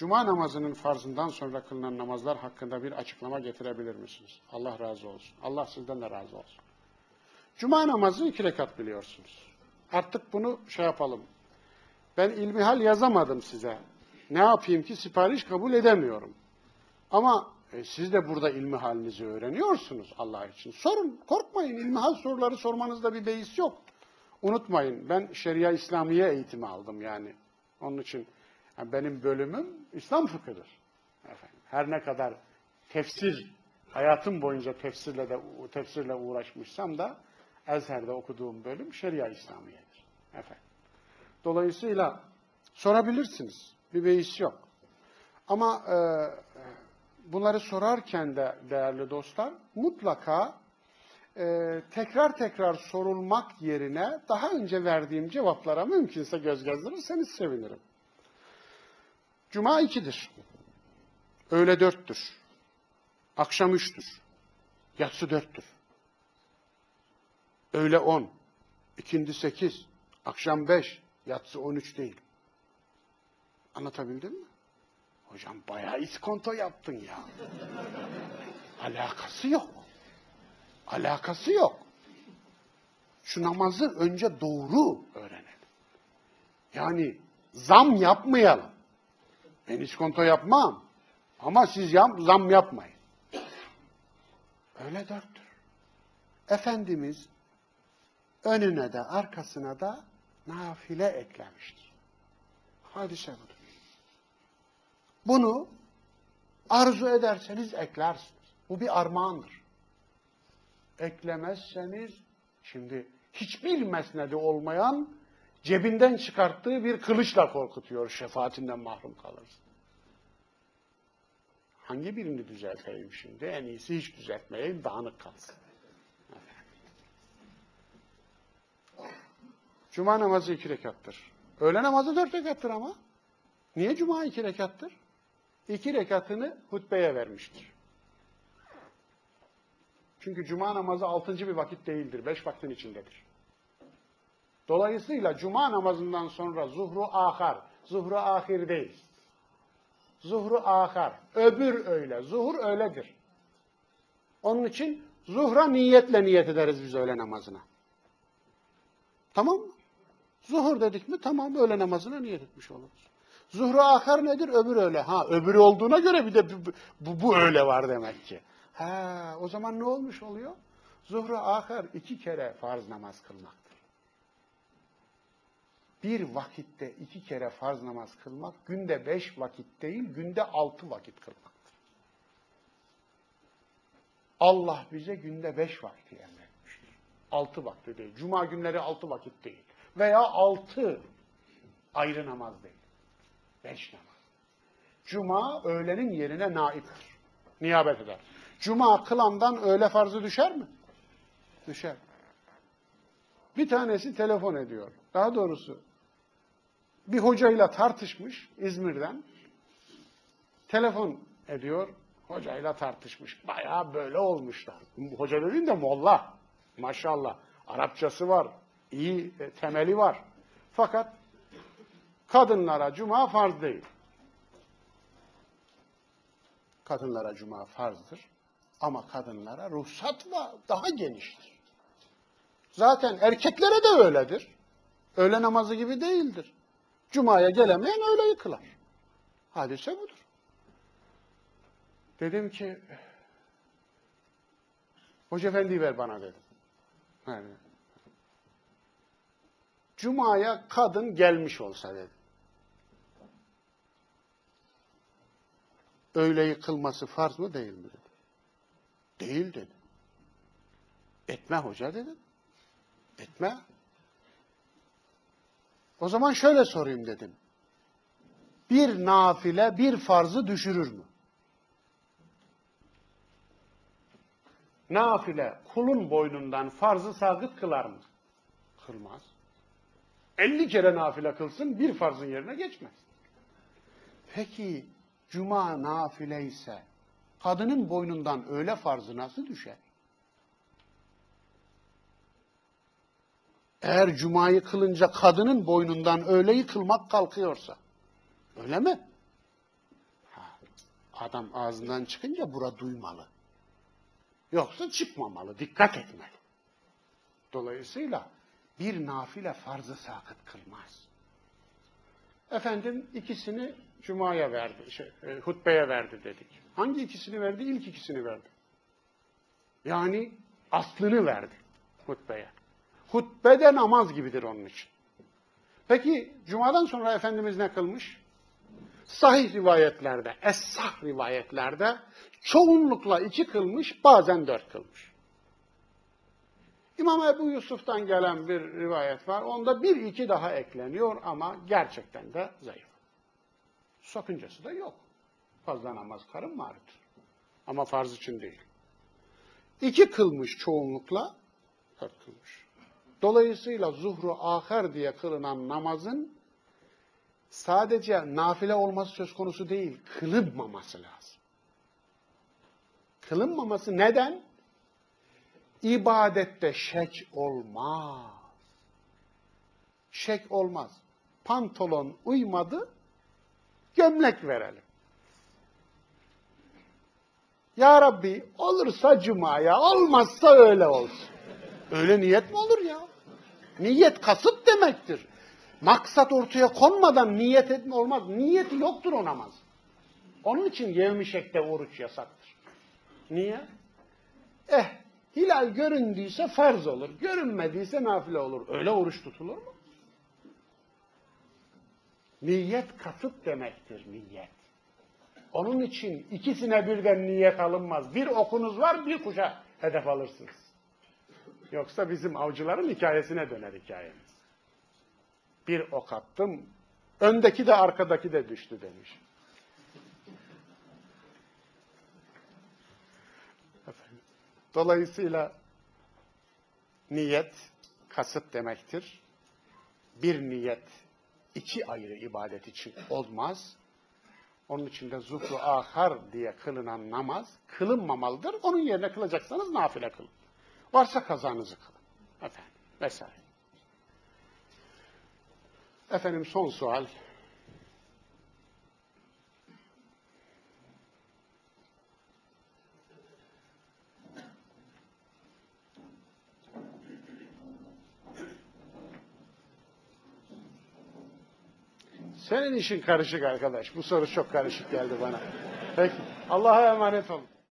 Cuma namazının farzından sonra kılınan namazlar hakkında bir açıklama getirebilir misiniz? Allah razı olsun. Allah sizden de razı olsun. Cuma namazı iki rekat biliyorsunuz. Artık bunu şey yapalım. Ben ilmihal yazamadım size. Ne yapayım ki sipariş kabul edemiyorum. Ama e, siz de burada ilmihalinizi öğreniyorsunuz Allah için. Sorun, korkmayın. İlmihal soruları sormanızda bir beis yok. Unutmayın, ben Şeria İslamiye eğitimi aldım yani. Onun için yani benim bölümüm İslam fıkhıdır. Efendim, her ne kadar tefsir, hayatım boyunca tefsirle de tefsirle uğraşmışsam da Ezher'de okuduğum bölüm Şeria İslamiye'dir. Efendim. Dolayısıyla sorabilirsiniz. Bir beis yok. Ama e, bunları sorarken de değerli dostlar mutlaka e, tekrar tekrar sorulmak yerine daha önce verdiğim cevaplara mümkünse göz gezdirirseniz sevinirim. Cuma ikidir. Öğle dörttür. Akşam üçtür. Yatsı dörttür. Öğle on. ikindi sekiz. Akşam beş. Yatsı on üç değil. Anlatabildim mi? Hocam bayağı iskonto yaptın ya. Alakası yok. Alakası yok. Şu namazı önce doğru öğrenelim. Yani zam yapmayalım. Ben iskonto yapmam. Ama siz yap, zam yapmayın. Öyle dörttür. Efendimiz önüne de arkasına da nafile eklemiştir. Hadise budur. Bunu arzu ederseniz eklersiniz. Bu bir armağandır. Eklemezseniz şimdi hiçbir mesnedi olmayan cebinden çıkarttığı bir kılıçla korkutuyor şefaatinden mahrum kalırsın. Hangi birini düzelteyim şimdi? En iyisi hiç düzeltmeyeyim, dağınık kalsın. Cuma namazı iki rekattır. Öğle namazı dört rekattır ama. Niye cuma iki rekattır? İki rekatını hutbeye vermiştir. Çünkü cuma namazı altıncı bir vakit değildir. Beş vaktin içindedir. Dolayısıyla cuma namazından sonra zuhru ahar, zuhru ahir değil. Zuhru ahar, öbür öyle, zuhur öyledir. Onun için zuhra niyetle niyet ederiz biz öğle namazına. Tamam mı? Zuhur dedik mi tamam öğle namazına niyet etmiş oluruz. Zuhru ahar nedir? Öbür öyle. Ha öbürü olduğuna göre bir de bu, bu, bu öyle var demek ki. Ha o zaman ne olmuş oluyor? Zuhru ahar iki kere farz namaz kılmaktır. Bir vakitte iki kere farz namaz kılmak, günde beş vakit değil, günde altı vakit kılmaktır. Allah bize günde beş vakti emretmiştir. Altı vakti değil. Cuma günleri altı vakit değil. Veya altı ayrı namaz değil. Beş namaz. Cuma öğlenin yerine naiptir. Niyabet eder. Cuma kılandan öğle farzı düşer mi? Düşer. Bir tanesi telefon ediyor. Daha doğrusu bir hocayla tartışmış İzmir'den. Telefon ediyor. Hocayla tartışmış. Bayağı böyle olmuşlar. Hoca dediğin de molla. Maşallah. Arapçası var. iyi e, temeli var. Fakat kadınlara cuma farz değil. Kadınlara cuma farzdır. Ama kadınlara ruhsat var. Daha geniştir. Zaten erkeklere de öyledir. Öğle namazı gibi değildir. Cuma'ya gelemeyen öyle yıkılar. Hadise budur. Dedim ki Hoca Efendi'yi ver bana dedim. Yani, Cuma'ya kadın gelmiş olsa dedim. Öğleyi kılması farz mı değil mi dedim. Değil dedim. Etme hoca dedim. Etme. O zaman şöyle sorayım dedim. Bir nafile bir farzı düşürür mü? Nafile kulun boynundan farzı sabit kılar mı? Kılmaz. 50 kere nafile kılsın bir farzın yerine geçmez. Peki cuma nafile ise kadının boynundan öğle farzı nasıl düşer? Eğer cumayı kılınca kadının boynundan öğleyi kılmak kalkıyorsa. Öyle mi? adam ağzından çıkınca bura duymalı. Yoksa çıkmamalı, dikkat etmeli. Dolayısıyla bir nafile farzı sakıt kılmaz. Efendim ikisini Cuma'ya verdi, şey, e, hutbeye verdi dedik. Hangi ikisini verdi? İlk ikisini verdi. Yani aslını verdi hutbeye. Hutbede namaz gibidir onun için. Peki Cuma'dan sonra Efendimiz ne kılmış? Sahih rivayetlerde, es-sah rivayetlerde çoğunlukla iki kılmış, bazen dört kılmış. İmam Ebu Yusuf'tan gelen bir rivayet var. Onda bir iki daha ekleniyor ama gerçekten de zayıf. Sakıncası da yok. Fazla namaz karın ağrıtır. Ama farz için değil. İki kılmış çoğunlukla, dört kılmış. Dolayısıyla zuhru ahir diye kılınan namazın sadece nafile olması söz konusu değil, kılınmaması lazım. Kılınmaması neden? İbadette şek olmaz. Şek olmaz. Pantolon uymadı, gömlek verelim. Ya Rabbi olursa cumaya, olmazsa öyle olsun. Öyle niyet mi olur ya? Niyet kasıt demektir. Maksat ortaya konmadan niyet etme olmaz. Niyeti yoktur o namaz. Onun için yevmişekte oruç yasaktır. Niye? Eh, hilal göründüyse farz olur. Görünmediyse nafile olur. Öyle oruç tutulur mu? Niyet kasıt demektir niyet. Onun için ikisine birden niyet alınmaz. Bir okunuz var, bir kuşa hedef alırsınız. Yoksa bizim avcıların hikayesine döner hikayemiz. Bir ok attım, öndeki de arkadaki de düştü demiş. Dolayısıyla niyet kasıt demektir. Bir niyet iki ayrı ibadet için olmaz. Onun için de zuhru ahar diye kılınan namaz kılınmamalıdır. Onun yerine kılacaksanız nafile kılın. Varsa kazanızı kılın. Efendim vesaire. Efendim son sual. Senin işin karışık arkadaş. Bu soru çok karışık geldi bana. Peki. Allah'a emanet olun.